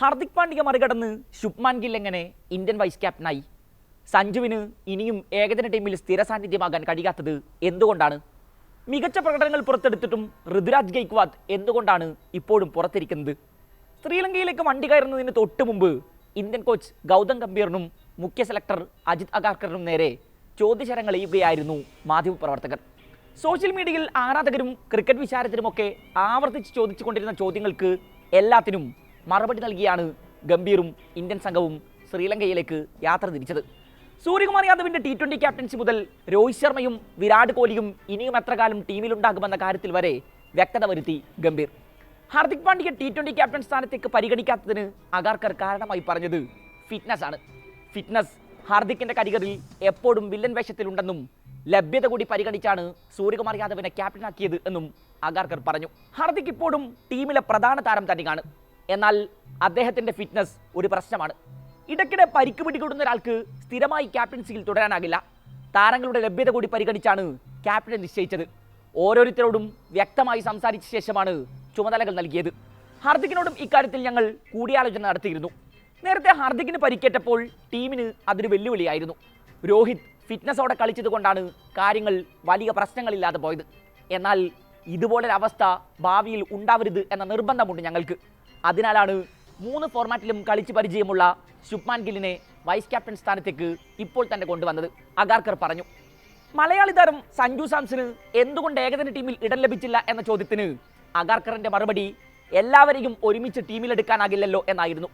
ഹാർദിക് പാണ്ഡ്യ മറികടന്ന് ശുഭ്മാൻ ഗിൽ എങ്ങനെ Indian vice ക്യാപ്റ്റനായി? സഞ്ജുവിന് ഇനിയും ഏകദിന ടീമിൽ സ്ഥിര സാന്നിധ്യമാകാൻ കഴിയാത്തത് എന്തുകൊണ്ടാണ്? മികച്ച പ്രകടനങ്ങൾ പുറത്തെടുത്തിട്ടും ഋതുരാജ് ഗെയ്ക്വാദ് എന്തുകൊണ്ടാണ് ഇപ്പോഴും പുറത്തിരിക്കുന്നത്? ശ്രീലങ്കയിലേക്ക് വണ്ടി കയറുന്നതിന് തൊട്ട് മുമ്പ് ഇന്ത്യൻ കോച്ച് ഗൗതം ഗംഭീറിനും മുഖ്യ സെലക്ടർ അജിത് അഗാർക്കറിനും നേരെ ചോദ്യശരങ്ങൾ ചെയ്യുകയായിരുന്നു മാധ്യമപ്രവർത്തകർ സോഷ്യൽ മീഡിയയിൽ ആരാധകരും ക്രിക്കറ്റ് വിചാരത്തിനുമൊക്കെ ആവർത്തിച്ച് ചോദിച്ചുകൊണ്ടിരുന്ന ചോദ്യങ്ങൾക്ക് എല്ലാത്തിനും മറുപടി നൽകിയാണ് ഗംഭീറും ഇന്ത്യൻ സംഘവും ശ്രീലങ്കയിലേക്ക് യാത്ര തിരിച്ചത്. സൂര്യകുമാർ യാദവിന്റെ ടി ട്വന്റി ക്യാപ്റ്റൻസി മുതൽ രോഹിത് ശർമ്മയും വിരാട് കോഹ്ലിയും ഇനിയും എത്ര കാലം ടീമിലുണ്ടാകുമെന്ന കാര്യത്തിൽ വരെ വ്യക്തത വരുത്തി Gambhir. Hardik Pandya T twenty captain സ്ഥാനത്തേക്ക് പരിഗണിക്കാത്തതിന് അഗാർക്കർ കാരണമായി പറഞ്ഞത് ഫിറ്റ്നസ് ആണ്. ഫിറ്റ്നസ് ഹാർദിക്കിന്റെ കരിയറിൽ എപ്പോഴും വില്ലൻ വേഷത്തിലുണ്ടെന്നും ലഭ്യത കൂടി പരിഗണിച്ചാണ് സൂര്യകുമാർ യാദവിനെ ക്യാപ്റ്റനാക്കിയത് എന്നും അഗാർക്കർ പറഞ്ഞു. ഹാർദിക് ഇപ്പോഴും ടീമിലെ പ്രധാന താരം തന്നെയാണ്. എന്നാൽ അദ്ദേഹത്തിന്റെ ഫിറ്റ്നസ് ഒരു പ്രശ്നമാണ്. ഇടയ്ക്കിടെ പരിക്ക് പിടികൂടുന്ന ഒരാൾക്ക് സ്ഥിരമായി ക്യാപ്റ്റൻസിയിൽ തുടരാനാകില്ല. താരങ്ങളുടെ ലഭ്യത കൂടി പരിഗണിച്ചാണ് ക്യാപ്റ്റൻ നിശ്ചയിച്ചത്. ഓരോരുത്തരോടും വ്യക്തമായി സംസാരിച്ച ശേഷമാണ് ചുമതലകൾ നൽകിയത്. ഹാർദിക്കിനോടും ഇക്കാര്യത്തിൽ ഞങ്ങൾ കൂടിയാലോചന നടത്തിയിരുന്നു. നേരത്തെ ഹാർദിക്കിന് പരിക്കേറ്റപ്പോൾ ടീമിന് അതൊരു വെല്ലുവിളിയായിരുന്നു. രോഹിത് ഫിറ്റ്നസോടെ കളിച്ചതുകൊണ്ടാണ് കാര്യങ്ങൾ വലിയ പ്രശ്നങ്ങളില്ലാതെ പോയത്. എന്നാൽ ഇതുപോലൊരവസ്ഥ ഭാവിയിൽ ഉണ്ടാവരുത് എന്ന നിർബന്ധമുണ്ട് ഞങ്ങൾക്ക്. അതിനാലാണ് മൂന്ന് ഫോർമാറ്റിലും കളിച്ച് പരിചയമുള്ള ശുഭ്മാൻ ഗില്ലിനെ വൈസ് ക്യാപ്റ്റൻ സ്ഥാനത്തേക്ക് ഇപ്പോൾ തന്നെ കൊണ്ടുവന്നത് അഗാർക്കർ പറഞ്ഞു. മലയാളി താരം സഞ്ജു സാംസന് എന്തുകൊണ്ട് ഏകദിന ടീമിൽ ഇടം ലഭിച്ചില്ല എന്ന ചോദ്യത്തിന് അഗാർക്കറിന്റെ മറുപടി എല്ലാവരെയും ഒരുമിച്ച് ടീമിലെടുക്കാനാകില്ലല്ലോ എന്നായിരുന്നു.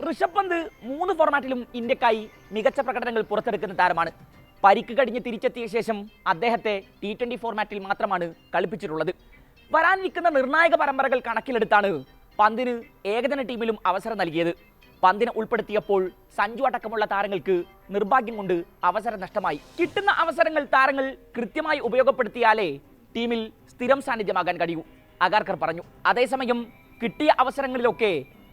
ഋഷഭ് പന്ത് മൂന്ന് ഫോർമാറ്റിലും ഇന്ത്യക്കായി മികച്ച പ്രകടനങ്ങൾ പുറത്തെടുക്കുന്ന താരമാണ്. പരിക്ക് കഴിഞ്ഞ് തിരിച്ചെത്തിയ ശേഷം അദ്ദേഹത്തെ ടി ട്വന്റി ഫോർമാറ്റിൽ മാത്രമാണ് കളിപ്പിച്ചിട്ടുള്ളത്. വരാനിരിക്കുന്ന നിർണായക പരമ്പരകൾ കണക്കിലെടുത്താണ് പന്തിന് ഏകദിന ടീമിലും അവസരം നൽകിയത്. പന്തിനെ ഉൾപ്പെടുത്തിയപ്പോൾ സഞ്ജു അടക്കമുള്ള താരങ്ങൾക്ക് നിർഭാഗ്യം കൊണ്ട് അവസരം നഷ്ടമായി. കിട്ടുന്ന അവസരങ്ങൾ താരങ്ങൾ കൃത്യമായി ഉപയോഗപ്പെടുത്തിയാലേ ടീമിൽ സ്ഥിരം സാന്നിധ്യമാകാൻ കഴിയൂ അഗാർക്കർ പറഞ്ഞു. അതേസമയം കിട്ടിയ അവസരങ്ങളിലൊക്കെ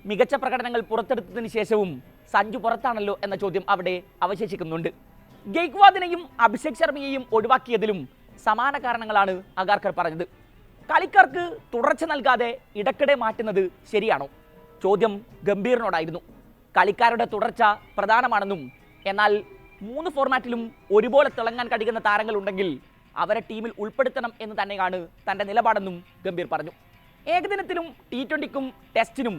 മികച്ച പ്രകടനങ്ങൾ പുറത്തെടുത്തതിന് ശേഷവും സഞ്ജു പുറത്താണല്ലോ എന്ന ചോദ്യം അവിടെ അവശേഷിക്കുന്നുണ്ട്. ഗെയ്ക്വാദിനെയും അഭിഷേക് ശർമ്മയെയും ഒഴിവാക്കിയതിലും സമാന കാരണങ്ങളാണ് അഗാർക്കർ പറഞ്ഞത്. കളിക്കാർക്ക് തുടർച്ച നൽകാതെ ഇടയ്ക്കിടെ മാറ്റുന്നത് ശരിയാണോ? ചോദ്യം ഗംഭീറിനോടായിരുന്നു കളിക്കാരുടെ തുടർച്ച പ്രധാനമാണെന്നും എന്നാൽ മൂന്ന് ഫോർമാറ്റിലും ഒരുപോലെ തിളങ്ങാൻ കഴിയുന്ന താരങ്ങളുണ്ടെങ്കിൽ അവരെ ടീമിൽ ഉൾപ്പെടുത്തണം എന്ന് തന്നെയാണ് തന്റെ നിലപാടെന്നും ഗംഭീർ പറഞ്ഞു. ഏകദിനത്തിലും ടി ട്വന്റിക്കും ടെസ്റ്റിനും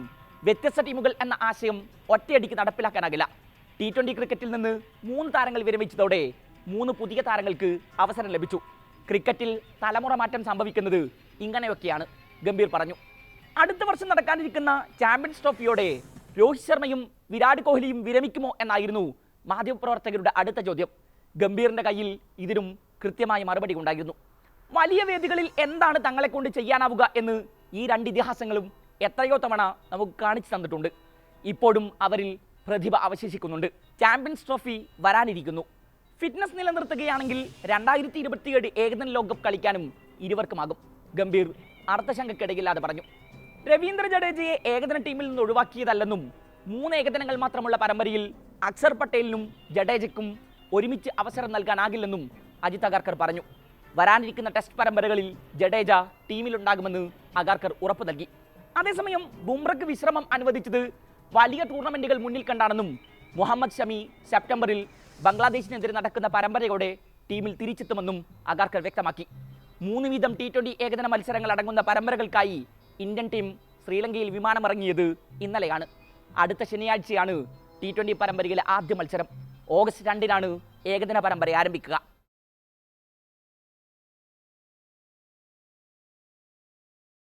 വ്യത്യസ്ത ടീമുകൾ എന്ന ആശയം ഒറ്റയടിക്ക് നടപ്പിലാക്കാനാകില്ല. ടി ട്വന്റി ക്രിക്കറ്റിൽ നിന്ന് മൂന്ന് താരങ്ങൾ വിരമിച്ചതോടെ മൂന്ന് പുതിയ താരങ്ങൾക്ക് അവസരം ലഭിച്ചു. ക്രിക്കറ്റിൽ തലമുറ മാറ്റം സംഭവിക്കുന്നത് ഇങ്ങനെയൊക്കെയാണ് ഗംഭീർ പറഞ്ഞു. അടുത്ത വർഷം നടക്കാനിരിക്കുന്ന ചാമ്പ്യൻസ് ട്രോഫിയോടെ രോഹിത് ശർമ്മയും വിരാട് കോഹ്ലിയും വിരമിക്കുമോ എന്നായിരുന്നു മാധ്യമപ്രവർത്തകരുടെ അടുത്ത ചോദ്യം. ഗംഭീറിന്റെ കയ്യിൽ ഇതിനും കൃത്യമായ മറുപടി ഉണ്ടായിരുന്നു. വലിയ വേദികളിൽ എന്താണ് തങ്ങളെ കൊണ്ട് ചെയ്യാനാവുക എന്ന് ഈ രണ്ട് ഇതിഹാസങ്ങളും എത്രയോ തവണ നമുക്ക് കാണിച്ചു തന്നിട്ടുണ്ട്. ഇപ്പോഴും അവരിൽ പ്രതിഭ അവശേഷിക്കുന്നുണ്ട്. ചാമ്പ്യൻസ് ട്രോഫി വരാനിരിക്കുന്നു. ഫിറ്റ്നസ് നിലനിർത്തുകയാണെങ്കിൽ രണ്ടായിരത്തി ഇരുപത്തിയേഴ് ഏകദിന ലോകകപ്പ് കളിക്കാനും ഇരുവർക്കുമാകും. ഗംഭീർ അർത്ഥശങ്കക്കിടയില്ലാതെ പറഞ്ഞു. രവീന്ദ്ര ജഡേജയെ ഏകദിന ടീമിൽ നിന്ന് ഒഴിവാക്കിയതല്ലെന്നും മൂന്ന് ഏകദിനങ്ങൾ മാത്രമുള്ള പരമ്പരയിൽ അക്സർ പട്ടേലിനും ജഡേജയ്ക്കും ഒരുമിച്ച് അവസരം നൽകാനാകില്ലെന്നും അജിത് അഗാർക്കർ പറഞ്ഞു. വരാനിരിക്കുന്ന ടെസ്റ്റ് പരമ്പരകളിൽ ജഡേജ ടീമിലുണ്ടാകുമെന്ന് അഗാർക്കർ ഉറപ്പ് നൽകി. അതേസമയം ബുംറയ്ക്ക് വിശ്രമം അനുവദിച്ചത് വലിയ ടൂർണമെന്റുകൾ മുന്നിൽ കണ്ടാണെന്നും മുഹമ്മദ് ഷമി സെപ്റ്റംബറിൽ ബംഗ്ലാദേശിനെതിരെ നടക്കുന്ന പരമ്പരയോടെ ടീമിൽ തിരിച്ചെത്തുമെന്നും അഗാർക്കർ വ്യക്തമാക്കി. മൂന്ന് വീതം ടി ട്വന്റി ഏകദിന മത്സരങ്ങൾ അടങ്ങുന്ന പരമ്പരകൾക്കായി ഇന്ത്യൻ ടീം ശ്രീലങ്കയിൽ വിമാനമിറങ്ങിയത് ഇന്നലെയാണ്. അടുത്ത ശനിയാഴ്ചയാണ് ടി ട്വന്റി പരമ്പരയിലെ ആദ്യ മത്സരം. ഓഗസ്റ്റ് രണ്ടിനാണ് ഏകദിന പരമ്പര ആരംഭിക്കുക.